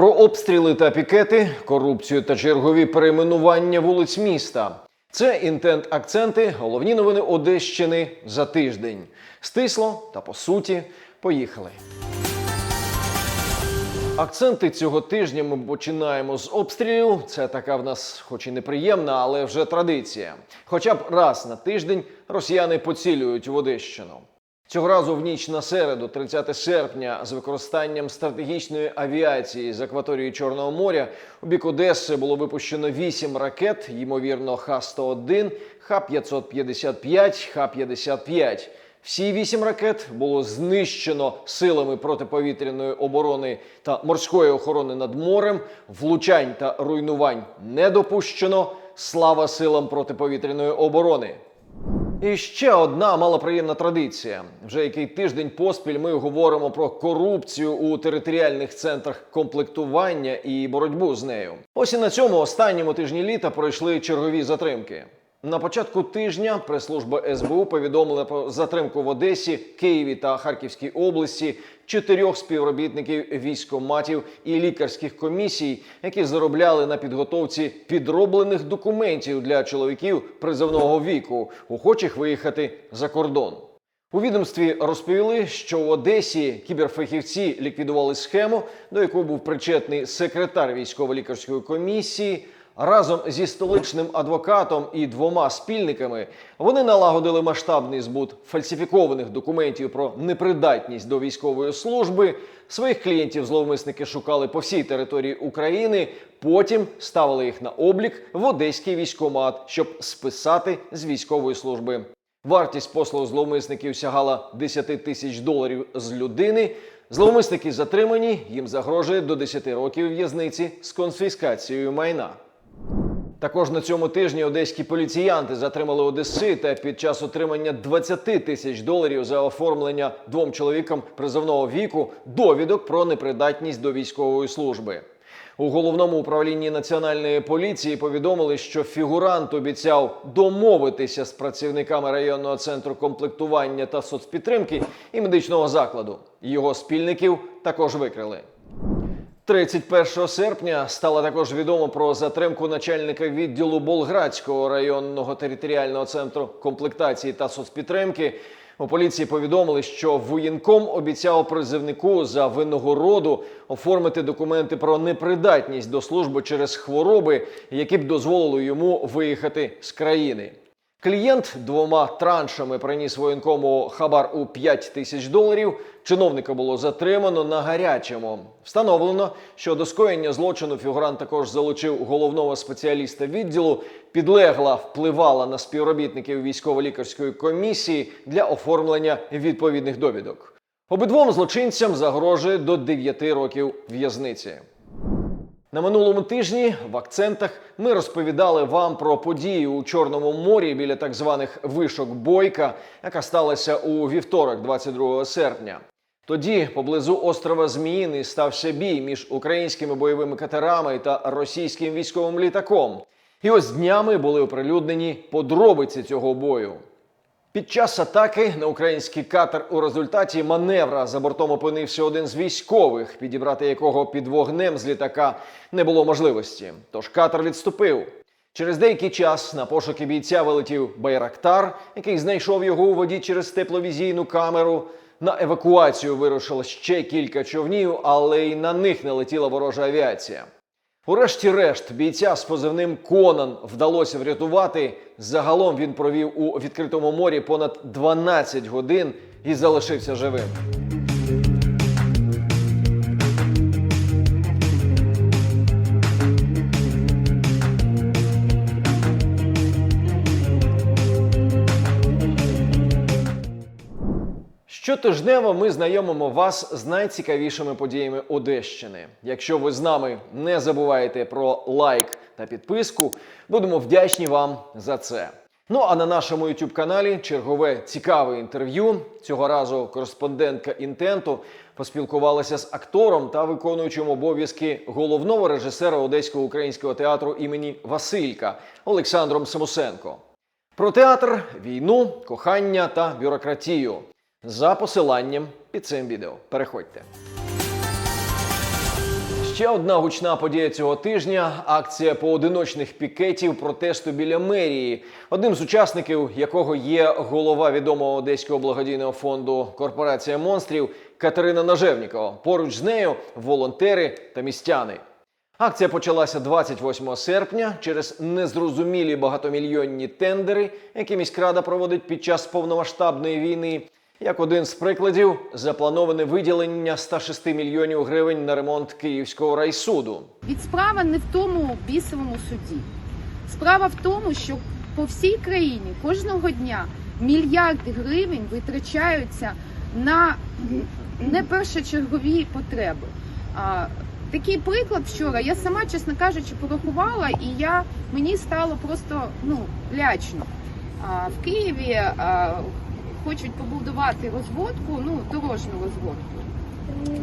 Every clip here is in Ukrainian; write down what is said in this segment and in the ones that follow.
Про обстріли та пікети, корупцію та чергові перейменування вулиць міста. Це інтент акценти, головні новини Одещини за тиждень. Стисло та по суті. Поїхали. Акценти цього тижня ми починаємо з обстрілів. Це така в нас, хоч і неприємна, але вже традиція. Хоча б раз на тиждень росіяни поцілюють в Одещину. Цього разу в ніч на середу, 30 серпня, з використанням стратегічної авіації з акваторії Чорного моря у бік Одеси було випущено 8 ракет, ймовірно, Х-101, Х-555, Х-55. Всі вісім ракет було знищено силами протиповітряної оборони та морської охорони над морем. Влучань та руйнувань не допущено. Слава силам протиповітряної оборони. І ще одна малоприємна традиція. Вже який тиждень поспіль ми говоримо про корупцію у територіальних центрах комплектування і боротьбу з нею. Ось і на цьому останньому тижні літа пройшли чергові затримки. На початку тижня прес-служба СБУ повідомила про затримку в Одесі, Києві та Харківській області чотирьох співробітників військоматів і лікарських комісій, які заробляли на підготовці підроблених документів для чоловіків призовного віку, охочих виїхати за кордон. У відомстві розповіли, що в Одесі кіберфахівці ліквідували схему, до якої був причетний секретар військово-лікарської комісії. Разом зі столичним адвокатом і двома спільниками вони налагодили масштабний збут фальсифікованих документів про непридатність до військової служби. Своїх клієнтів зловмисники шукали по всій території України. Потім ставили їх на облік в одеський військомат, щоб списати з військової служби. Вартість послуг зловмисників сягала 10 тисяч доларів з людини. Зловмисники затримані, їм загрожує до 10 років в'язниці з конфіскацією майна. Також на цьому тижні одеські поліціянти затримали одесита під час отримання 20 тисяч доларів за оформлення двом чоловікам призовного віку довідок про непридатність до військової служби. У головному управлінні національної поліції повідомили, що фігурант обіцяв домовитися з працівниками районного центру комплектування та соцпідтримки і медичного закладу. Його спільників також викрили. 31 серпня стало також відомо про затримку начальника відділу Болградського районного територіального центру комплектації та соцпідтримки. У поліції повідомили, що воєнком обіцяв призивнику за винагороду оформити документи про непридатність до служби через хвороби, які б дозволили йому виїхати з країни. Клієнт двома траншами приніс воєнкому хабар у 5 тисяч доларів. Чиновника було затримано на гарячому. Встановлено, що до скоєння злочину фігурант також залучив головного спеціаліста відділу. Підлегла впливала на співробітників військово-лікарської комісії для оформлення відповідних довідок. Обидвом злочинцям загрожує до 9 років в'язниці. На минулому тижні в акцентах ми розповідали вам про події у Чорному морі біля так званих вишок Бойка, яка сталася у вівторок, 22 серпня. Тоді поблизу острова Зміїний стався бій між українськими бойовими катерами та російським військовим літаком. І ось днями були оприлюднені подробиці цього бою. Під час атаки на український катер у результаті маневра за бортом опинився один з військових, підібрати якого під вогнем з літака не було можливості. Тож катер відступив. Через деякий час на пошуки бійця вилетів Байрактар, який знайшов його у воді через тепловізійну камеру. На евакуацію вирушило ще кілька човнів, але й на них не летіла ворожа авіація. Урешті-решт бійця з позивним Конан вдалося врятувати. Загалом він провів у відкритому морі понад 12 годин і залишився живим. Щотижнево ми знайомимо вас з найцікавішими подіями Одещини. Якщо ви з нами не забувайте про лайк та підписку, будемо вдячні вам за це. Ну а на нашому youtube каналі чергове цікаве інтерв'ю. Цього разу кореспондентка інтенту поспілкувалася з актором та виконуючим обов'язки головного режисера Одеського українського театру імені Василька Олександром Самусенко. Про театр, війну, кохання та бюрократію. За посиланням під цим відео. Переходьте. Ще одна гучна подія цього тижня акція поодиночних пікетів протесту біля мерії, одним з учасників якого є голова відомого одеського благодійного фонду Корпорація монстрів Катерина Нажевнікова. Поруч з нею волонтери та містяни. Акція почалася 28 серпня через незрозумілі багатомільйонні тендери, які міськрада проводить під час повномасштабної війни. Як один з прикладів, заплановане виділення 106 мільйонів гривень на ремонт Київського райсуду. Від справа не в тому бісовому суді. Справа в тому, що по всій країні кожного дня мільярди гривень витрачаються на не першочергові потреби. А, такий приклад вчора. Я сама, чесно кажучи, порахувала, і я мені стало просто ну лячно. А, в Києві а, хочуть побудувати розводку, ну дорожню розводку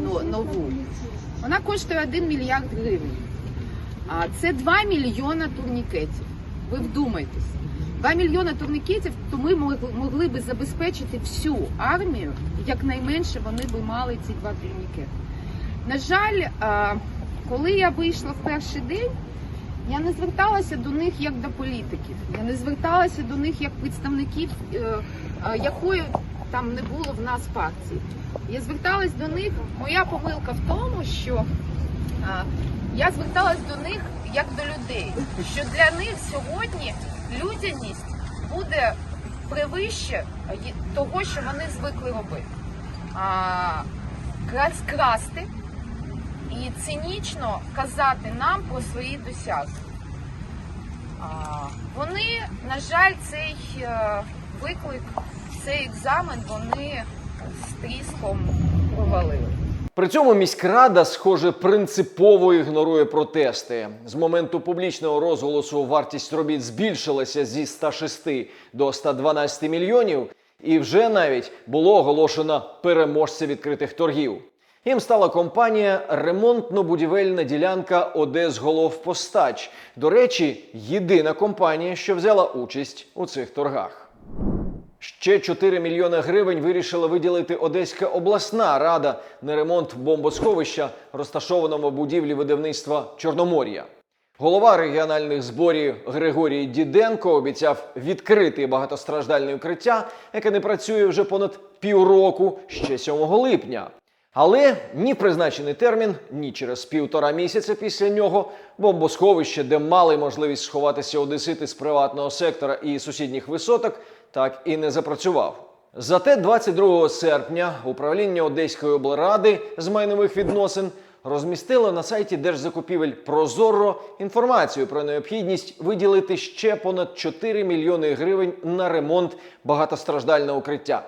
ну, нову. Вона коштує 1 мільярд гривень. А це 2 мільйона турнікетів. Ви вдумайтесь. 2 мільйона турнікетів, то ми могли, би забезпечити всю армію, якнайменше вони би мали ці два турнікети. На жаль, коли я вийшла в перший день, я не зверталася до них як до політиків. Я не зверталася до них як представників, е, якої там не було в нас партії. Я зверталась до них. Моя помилка в тому, що а, я зверталась до них як до людей. Що для них сьогодні людяність буде превище того, що вони звикли робити. Красти і цинічно казати нам про свої досягнення. Вони, на жаль, цей е, виклик, цей екзамен вони з тріском провалили. При цьому міськрада, схоже, принципово ігнорує протести. З моменту публічного розголосу вартість робіт збільшилася зі 106 до 112 мільйонів, і вже навіть було оголошено переможця відкритих торгів. Їм стала компанія ремонтно-будівельна ділянка Одесголовпостач. До речі, єдина компанія, що взяла участь у цих торгах. Ще 4 мільйони гривень вирішила виділити Одеська обласна рада на ремонт бомбосховища, розташованого в будівлі видавництва Чорномор'я. Голова регіональних зборів Григорій Діденко обіцяв відкрити багатостраждальне укриття, яке не працює вже понад півроку ще 7 липня. Але ні призначений термін, ні через півтора місяця після нього бомбосховище, де мали можливість сховатися одесити з приватного сектора і сусідніх висоток, так і не запрацював. Зате 22 серпня управління Одеської облради з майнових відносин розмістило на сайті держзакупівель Прозоро інформацію про необхідність виділити ще понад 4 мільйони гривень на ремонт багатостраждального укриття.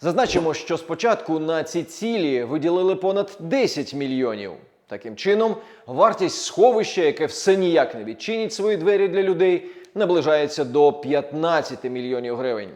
Зазначимо, що спочатку на ці цілі виділили понад 10 мільйонів. Таким чином, вартість сховища, яке все ніяк не відчинить свої двері для людей, наближається до 15 мільйонів гривень.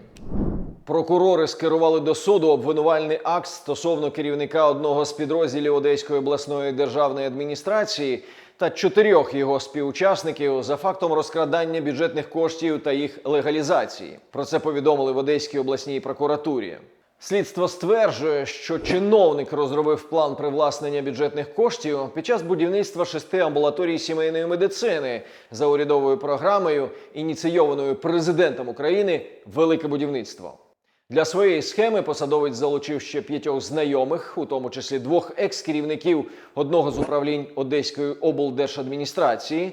Прокурори скерували до суду обвинувальний акт стосовно керівника одного з підрозділів Одеської обласної державної адміністрації та чотирьох його співучасників за фактом розкрадання бюджетних коштів та їх легалізації. Про це повідомили в Одеській обласній прокуратурі. Слідство стверджує, що чиновник розробив план привласнення бюджетних коштів під час будівництва шести амбулаторій сімейної медицини за урядовою програмою, ініційованою президентом України Велике будівництво. Для своєї схеми посадовець залучив ще п'ятьох знайомих, у тому числі двох екс-керівників одного з управлінь Одеської облдержадміністрації.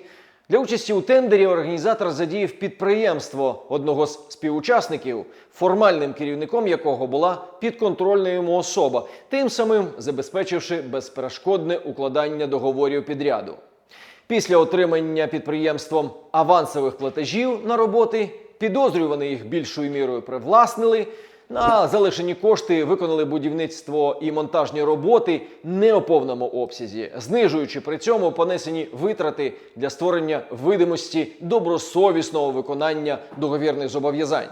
Для участі у тендері організатор задіяв підприємство одного з співучасників, формальним керівником якого була підконтрольна йому особа, тим самим забезпечивши безперешкодне укладання договорів підряду. Після отримання підприємством авансових платежів на роботи підозрювані їх більшою мірою привласнили. На залишені кошти виконали будівництво і монтажні роботи не у повному обсязі, знижуючи при цьому понесені витрати для створення видимості добросовісного виконання договірних зобов'язань.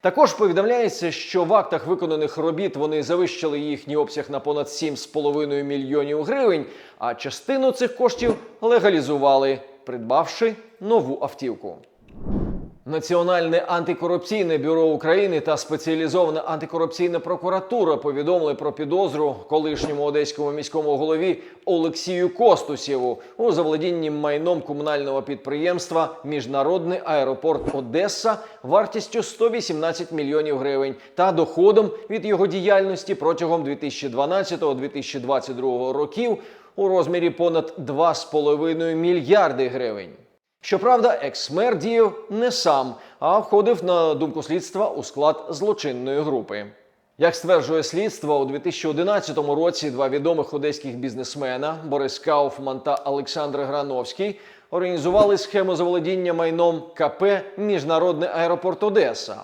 Також повідомляється, що в актах виконаних робіт вони завищили їхній обсяг на понад 7,5 мільйонів гривень, а частину цих коштів легалізували, придбавши нову автівку. Національне антикорупційне бюро України та спеціалізована антикорупційна прокуратура повідомили про підозру колишньому одеському міському голові Олексію Костусєву у заволодінні майном комунального підприємства Міжнародний аеропорт Одеса вартістю 118 мільйонів гривень та доходом від його діяльності протягом 2012-2022 років у розмірі понад 2,5 мільярди гривень. Щоправда, екс-мер діяв не сам, а входив на думку слідства у склад злочинної групи. Як стверджує слідство, у 2011 році два відомих одеських бізнесмена Борис Кауфман та Олександр Грановський організували схему заволодіння майном КП Міжнародний аеропорт Одеса.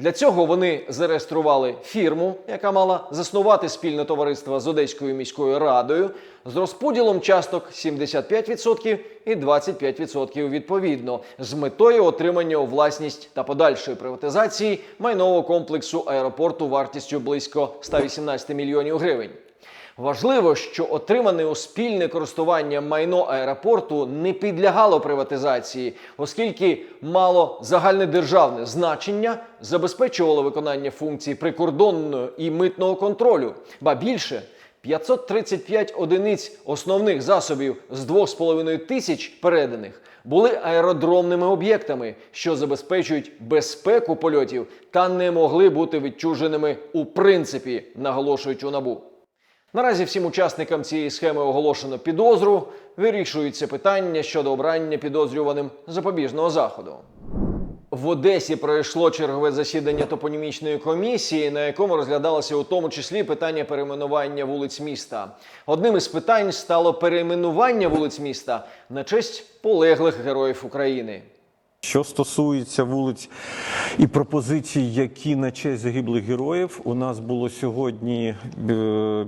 Для цього вони зареєстрували фірму, яка мала заснувати спільне товариство з Одеською міською радою з розподілом часток 75% і 25% відповідно, з метою отримання у власність та подальшої приватизації майнового комплексу аеропорту вартістю близько 118 мільйонів гривень. Важливо, що отримане у спільне користування майно аеропорту не підлягало приватизації, оскільки мало загальнодержавне значення, забезпечувало виконання функцій прикордонного і митного контролю, ба більше. 535 одиниць основних засобів з 2,5 тисяч переданих були аеродромними об'єктами, що забезпечують безпеку польотів та не могли бути відчуженими у принципі, наголошують у набу. Наразі всім учасникам цієї схеми оголошено підозру. Вирішується питання щодо обрання підозрюваним запобіжного заходу. В Одесі пройшло чергове засідання топонімічної комісії, на якому розглядалося у тому числі питання перейменування вулиць міста. Одним із питань стало перейменування вулиць міста на честь полеглих героїв України. Що стосується вулиць і пропозицій, які на честь загиблих героїв, у нас було сьогодні е,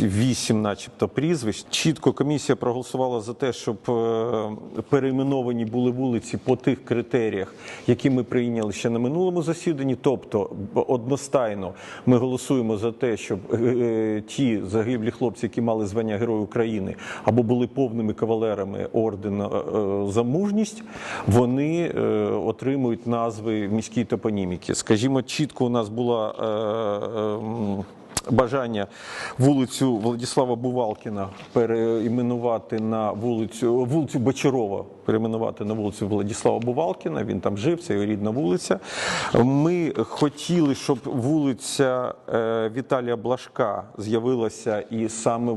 вісім, начебто, прізвищ. Чітко комісія проголосувала за те, щоб е, перейменовані були вулиці по тих критеріях, які ми прийняли ще на минулому засіданні. Тобто, одностайно ми голосуємо за те, щоб е, ті загиблі хлопці, які мали звання Герой України, або були повними кавалерами ордена за мужність, вони е, отримують назви міській топоніміки. Скажімо, чітко у нас була. Е, е, Бажання вулицю Владислава Бувалкіна переіменувати на вулицю вулицю Бочарова, перейменувати на вулицю Владислава Бувалкіна. Він там жив, це його рідна вулиця. Ми хотіли, щоб вулиця е, Віталія Блашка з'явилася і саме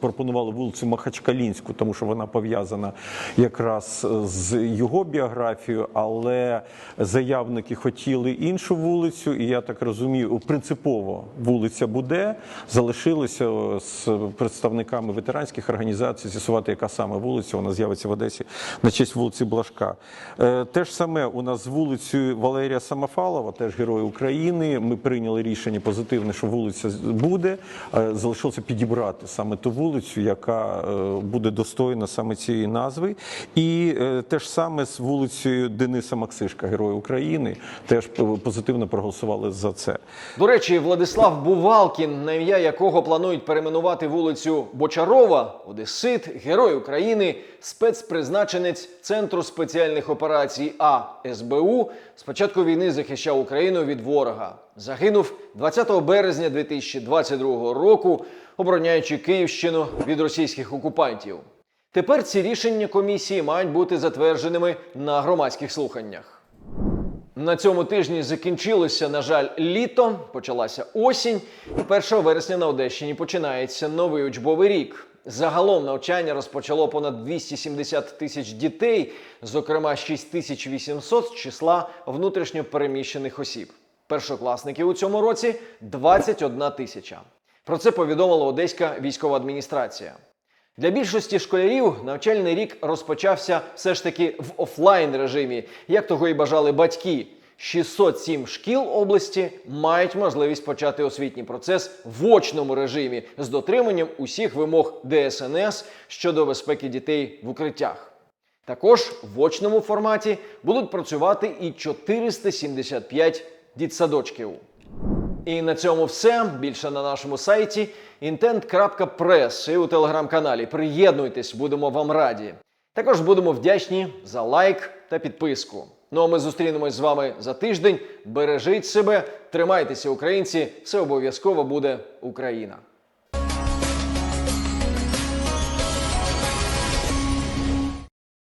пропонували вулицю Махачкалінську, тому що вона пов'язана якраз з його біографією, але заявники хотіли іншу вулицю, і я так розумію, принципово вулиця буде. Залишилося з представниками ветеранських організацій з'ясувати, яка саме вулиця вона з'явиться в Одесі на честь вулиці Блашка. Е, Те ж саме у нас з вулицею Валерія Самофалова, теж герой України. Ми прийняли рішення позитивне, що вулиця буде. Е, Залишилося підібрати саме ту вулицю, яка е, буде достойна саме цієї назви. І те ж саме з вулицею Дениса Максишка, Героя України, теж позитивно проголосували за це. До речі, Владислав Бувалкін, на ім'я якого планують перейменувати вулицю Бочарова, Одесит, Герой України, спецпризначенець Центру спеціальних операцій А СБУ, з початку війни захищав Україну від ворога. Загинув 20 березня 2022 року, обороняючи Київщину від російських окупантів. Тепер ці рішення комісії мають бути затвердженими на громадських слуханнях. На цьому тижні закінчилося, на жаль, літо, почалася осінь, і 1 вересня на Одещині починається новий учбовий рік. Загалом навчання розпочало понад 270 тисяч дітей, зокрема 6800 з числа внутрішньо переміщених осіб. Першокласників у цьому році 21 тисяча. Про це повідомила Одеська військова адміністрація. Для більшості школярів навчальний рік розпочався все ж таки в офлайн режимі, як того і бажали батьки. 607 шкіл області мають можливість почати освітній процес в очному режимі з дотриманням усіх вимог ДСНС щодо безпеки дітей в укриттях. Також в очному форматі будуть працювати і 475 дітсадочків. І на цьому все. Більше на нашому сайті intent.press і у телеграм-каналі. Приєднуйтесь, будемо вам раді. Також будемо вдячні за лайк та підписку. Ну а ми зустрінемось з вами за тиждень. Бережіть себе, тримайтеся, українці! Це обов'язково буде Україна.